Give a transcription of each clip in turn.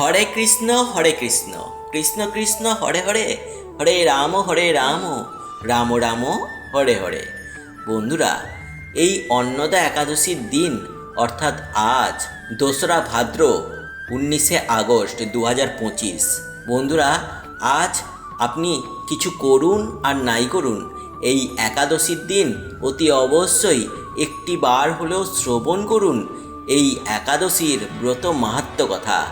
হরে কৃষ্ণ হরে কৃষ্ণ। কৃষ্ণ কৃষ্ণ, হরে হরে। হরে রাম হরে রাম। রাম রাম, হরে হরে। বন্ধুরা, এই অন্নদা একাদশীর দিন, অর্থাৎ আজ, দোসরা ভাদ্র, উনিশে আগস্ট দু পঁচিশ। বন্ধুরা, আজ আপনি কিছু করুন আর নাই করুন। এই একাদশীর দিন অতি অবশ্যই একটি বার হলেও শ্রবণ করুন। এই একাদশীর ব্রত মাহাত্ম কথা।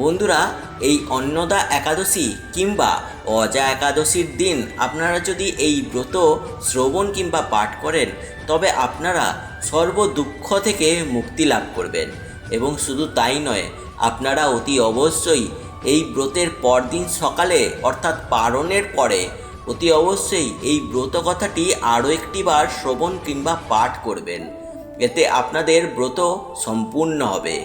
বন্ধুরা, এই অন্নদা একাদশী কিংবা অজা একাদশীর দিন আপনারা যদি এই ব্রত শ্রবণ কিংবা পাঠ করেন, তবে আপনারা সর্ব দুঃখ থেকে মুক্তি লাভ করবেন। এবং শুধু তাই নয়, আপনারা অতি অবশ্যই এই ব্রতের পরদিন সকালে, অর্থাৎ পারণের পরে, অতি অবশ্যই এই ব্রত কথাটি আরও একটি বার শ্রবণ কিংবা পাঠ করবেন। এতে আপনাদের ব্রত সম্পূর্ণ হবে।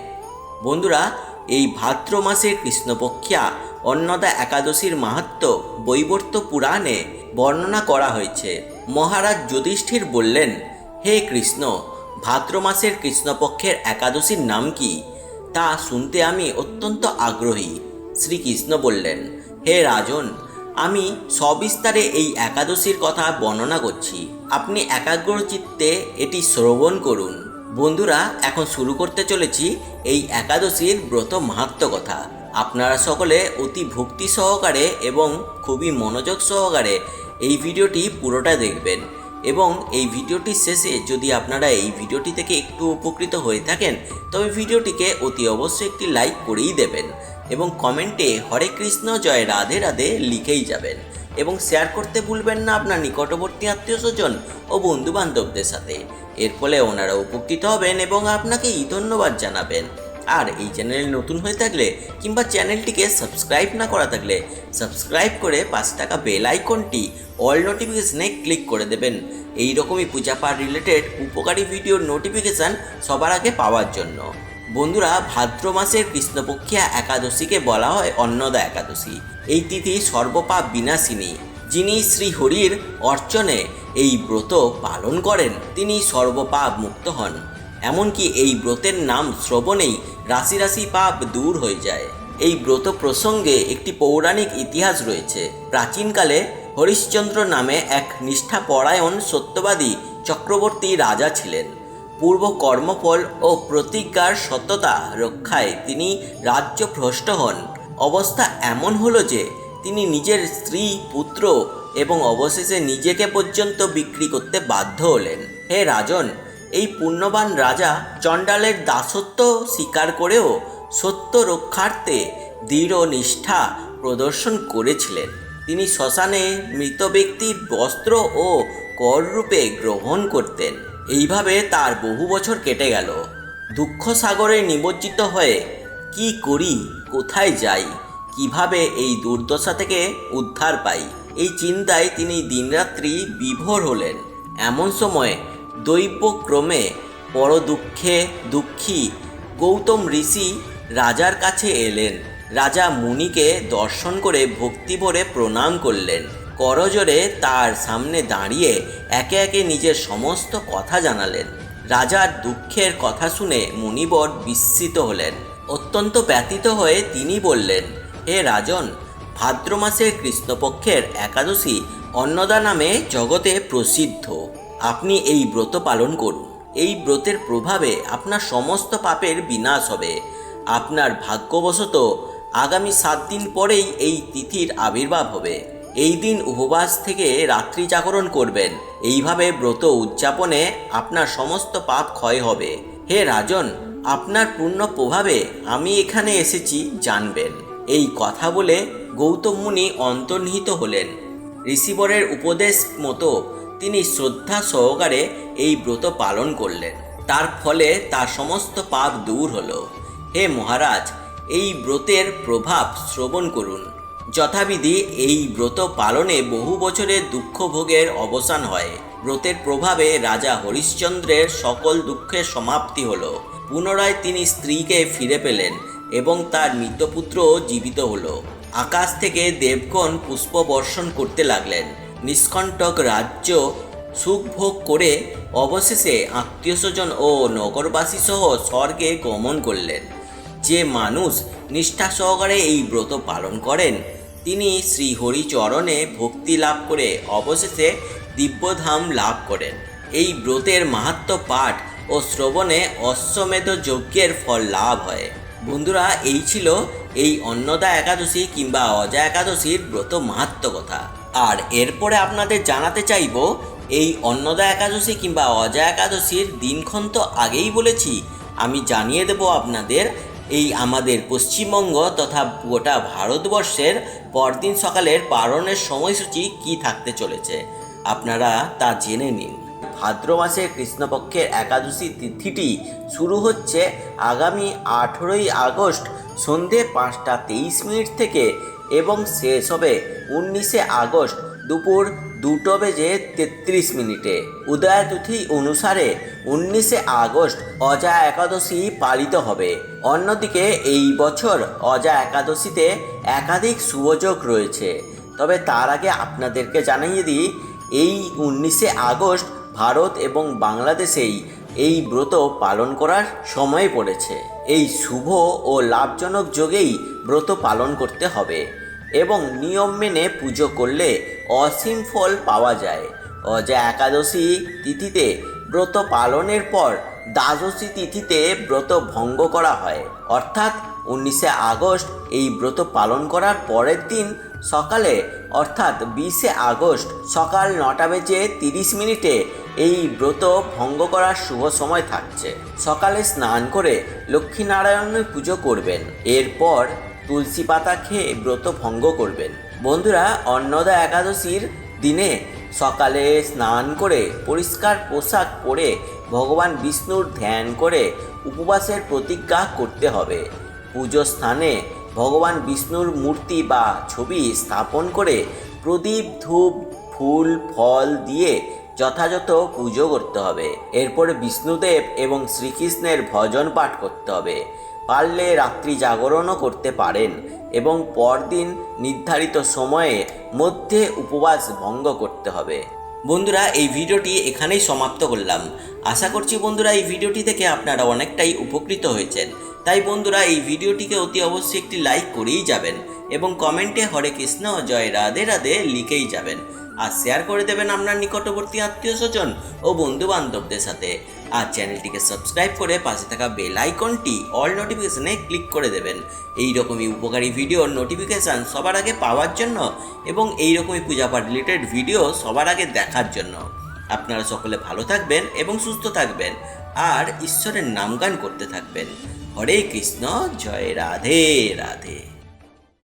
বন্ধুরা এই ভাদ্র মাসের কৃষ্ণপক্ষিয়া অন্নদা একাদশীর মাহাত্ম বৈবর্ত পুরাণে বর্ণনা করা হয়েছে। মহারাজ যুধিষ্ঠির বললেন, হে কৃষ্ণ, ভাদ্র মাসের কৃষ্ণপক্ষের একাদশীর নাম কি? তা শুনতে আমি অত্যন্ত আগ্রহী। শ্রীকৃষ্ণ বললেন, হে রাজন, আমি সবিস্তারে এই একাদশীর কথা বর্ণনা করছি। আপনি একাগ্র চিত্তে এটি শ্রবণ করুন। বন্ধুরা, এখন শুরু করতে চলেছি এই একাদশীর ব্রত মাহাত্ম কথা। আপনারা সকলে অতি ভক্তি সহকারে এবং খুবই মনোযোগ সহকারে এই ভিডিওটি পুরোটা দেখবেন এবং এই ভিডিওটির শেষে যদি আপনারা এই ভিডিওটি থেকে একটু উপকৃত হয়ে থাকেন, তবে ভিডিওটিকে অতি অবশ্যই একটি লাইক করেই দেবেন এবং কমেন্টে হরে কৃষ্ণ, জয় রাধে রাধে লিখেই যাবেন। এবং শেয়ার করতে ভুলবেন না আপনার নিকটবর্তী আত্মীয় স্বজন ও বন্ধু বান্ধবদের সাথে। এর ফলে ওনারা উপকৃত হবেন এবং আপনাকে আপনাকেই ধন্যবাদ জানাবেন। আর এই চ্যানেল নতুন হয়ে থাকলে কিংবা চ্যানেলটিকে সাবস্ক্রাইব না করা থাকলে সাবস্ক্রাইব করে পাশে থাকা বেল আইকনটি অল নোটিফিকেশনে ক্লিক করে দেবেন। এই রকমই পূজা পাঠ রিলেটেড উপকারী ভিডিওর নোটিফিকেশান সবার আগে পাওয়ার জন্য। বন্ধুরা ভাদ্র মাসের কৃষ্ণপক্ষিয়া একাদশীকে বলা হয় অন্নদা একাদশী। এই তিথি সর্বপাপ বিনাশিনী। যিনি শ্রী হরির অর্চনে এই ব্রত পালন করেন, তিনি সর্বপাপ মুক্ত হন। এমনকি এই ব্রতের নাম শ্রবণেই রাশি রাশি পাপ দূর হয়ে যায়। এই ব্রত প্রসঙ্গে একটি পৌরাণিক ইতিহাস রয়েছে। প্রাচীনকালে হরিশ্চন্দ্র নামে এক নিষ্ঠাপরায়ণ সত্যবাদী চক্রবর্তী রাজা ছিলেন। পূর্ব কর্মফল ও প্রতিজ্ঞার সত্যতা রক্ষায় তিনি রাজ্য ভ্রষ্ট হন। অবস্থা এমন হলো যে, তিনি নিজের স্ত্রী, পুত্র এবং অবশেষে নিজেকে পর্যন্ত বিক্রি করতে বাধ্য হলেন। হে রাজন, এই পুণ্যবান রাজা চণ্ডালের দাসত্ব স্বীকার করেও সত্য রক্ষার্থে দৃঢ় নিষ্ঠা প্রদর্শন করেছিলেন। তিনি শ্মশানে মৃত ব্যক্তির বস্ত্র ও কররূপে গ্রহণ করতেন। এইভাবে তার বহু বছর কেটে গেল। দুঃখ সাগরে নিমজ্জিত হয়ে, কি করি? কোথায় যাই? কীভাবে এই দুর্দশা থেকে উদ্ধার পাই? এই চিন্তায় তিনি দিনরাত্রি বিভোর হলেন। এমন সময় দৈবক্রমে বড় দুঃখে দুঃখী গৌতম ঋষি রাজার কাছে এলেন। রাজা মুনিকে দর্শন করে ভক্তি ভরে প্রণাম করলেন। করজোরে তার সামনে দাঁড়িয়ে একে একে নিজের সমস্ত কথা জানালেন। রাজার দুঃখের কথা শুনে মুনিবর বিস্মিত হলেন। অত্যন্ত ব্যতীত হয়ে তিনি বললেন, হে রাজন, ভাদ্র মাসের কৃষ্ণপক্ষের একাদশী অন্নদা নামে জগতে প্রসিদ্ধ। আপনি এই ব্রত পালন করুন। এই ব্রতের প্রভাবে আপনার সমস্ত পাপের বিনাশ হবে। আপনার ভাগ্যবশত আগামী সাত দিন পরেই এই তিথির আবির্ভাব হবে। এই দিন উপবাস থেকে রাত্রি জাগরণ করবেন। এইভাবে ব্রত উদযাপনে আপনার সমস্ত পাপ ক্ষয় হবে। হে রাজন, আপনার পূর্ণ প্রভাবে আমি এখানে এসেছি, জানবেন। এই কথা বলে গৌতম মুনি অন্তর্নিহিত হলেন। ঋষিবরের উপদেশ মতো তিনি শ্রদ্ধা সহকারে এই ব্রত পালন করলেন। তার ফলে তার সমস্ত পাপ দূর হলো। হে মহারাজ, এই ব্রতের প্রভাব শ্রবণ করুন। যথাবিধি এই ব্রত পালনে বহু বছরের দুঃখ ভোগের অবসান হয়। ব্রতের প্রভাবে রাজা হরিশ্চন্দ্রের সকল দুঃখের সমাপ্তি হল। পুনরায় তিনি স্ত্রীকে ফিরে পেলেন এবং তার মৃতপুত্র জীবিত হলো। আকাশ থেকে দেবগণ পুষ্প বর্ষণ করতে লাগলেন। নিষ্কণ্টক রাজ্য সুখ ভোগ করে অবশেষে আত্মীয় স্বজন ও নগরবাসী সহ স্বর্গে গমন করলেন। যে মানুষ নিষ্ঠা সহকারে এই ব্রত পালন করেন তিনি শ্রীহরি চরণে ভক্তি লাভ করে অবশেষে দিব্যধাম লাভ করেন। এই ব্রতের মাহাত্ম পাঠ ও শ্রবণে অশ্বমেধ যজ্ঞের ফল লাভ হয়। বন্ধুরা, এই ছিল এই অন্নদা একাদশী কিংবা অজা একাদশীর ব্রত মাহাত্ম কথা। আর এরপরে আপনাদের জানাতে চাইব, এই অন্নদা একাদশী কিংবা অজা একাদশীর দিনক্ষণ তো আগেই বলেছি, আমি জানিয়ে দেব আপনাদের এই আমাদের পশ্চিমবঙ্গ তথা গোটা ভারতবর্ষের পরদিন সকালের পারণের সময়সূচি কি থাকতে চলেছে? আপনারা তা জেনে নিন। ভাদ্র মাসের কৃষ্ণপক্ষের একাদশী তিথিটি শুরু হচ্ছে আগামী আঠেরোই আগস্ট সন্ধে পাঁচটা তেইশ মিনিট থেকে এবং শেষ হবে উনিশে আগস্ট দুপুর দুটো বেজে তেত্রিশ মিনিটে। উদয়াতিথি অনুসারে উনিশে আগস্ট অজা একাদশী পালিত হবে। অন্যদিকে এই বছর অজা একাদশীতে একাধিক শুভযোগ রয়েছে। তবে তার আগে আপনাদেরকে জানিয়ে দিই, এই উনিশে আগস্ট ভারত এবং বাংলাদেশেই এই ব্রত পালন করার সময় পড়েছে। এই শুভ ও লাভজনক যোগেই ব্রত পালন করতে হবে এবং নিয়ম মেনে পুজো করলে অসীম ফল পাওয়া যায়। অজা একাদশী তিথিতে ব্রত পালনের পর দ্বাদশী তিথিতে ব্রত ভঙ্গ করা হয়। অর্থাৎ উনিশে আগস্ট এই ব্রত পালন করার পরের দিন সকালে, অর্থাৎ বিশে আগস্ট সকাল নটা বেজে তিরিশ মিনিটে এই ব্রত ভঙ্গ করার শুভ সময় থাকছে। সকালে স্নান করে লক্ষ্মীনারায়ণের পুজো করবেন। এরপর তুলসী পাতা খেয়ে ব্রত ভঙ্গ করবেন। বন্ধুরা, অন্নদা একাদশীর দিনে সকালে স্নান করে, পরিষ্কার পোশাক পরে ভগবান বিষ্ণুর ধ্যান করে উপবাসের প্রতিজ্ঞা করতে হবে। পুজো স্থানে ভগবান বিষ্ণুর মূর্তি বা ছবি স্থাপন করে প্রদীপ, ধূপ, ফুল, ফল দিয়ে যথাযথ পুজো করতে হবে। এরপরে বিষ্ণুদেব এবং শ্রীকৃষ্ণের ভজন পাঠ করতে হবে। পারলে রাত্রি জাগরণও করতে পারেন এবং পরদিন নির্ধারিত সময়ে মধ্যে উপবাস ভঙ্গ করতে হবে। বন্ধুরা, এই ভিডিওটি এখানেই সমাপ্ত করলাম। আশা করছি বন্ধুরা, এই ভিডিওটি থেকে আপনারা অনেকটাই উপকৃত হয়েছেন। তাই বন্ধুরা, এই ভিডিওটিকে অতি অবশ্যই একটি লাইক করেই যাবেন এবং কমেন্টে হরে কৃষ্ণ, জয় রাধে রাধে লিখেই যাবেন। আর শেয়ার করে দেবেন আপনার নিকটবর্তী আত্মীয় স্বজন ও বন্ধু বান্ধবদের সাথে। আর চ্যানেলটিকে সাবস্ক্রাইব করে পাশে থাকা বেল আইকনটি অল নোটিফিকেশনে ক্লিক করে দেবেন। এই রকমই উপকারী ভিডিওর নোটিফিকেশান সবার আগে পাওয়ার জন্য এবং এই রকমই পূজাপাঠ রিলেটেড ভিডিও সবার আগে দেখার জন্য। আপনারা সকলে ভালো থাকবেন এবং সুস্থ থাকবেন। আর ঈশ্বরের নামগান করতে থাকবেন। হরে কৃষ্ণ, জয় রাধে রাধে।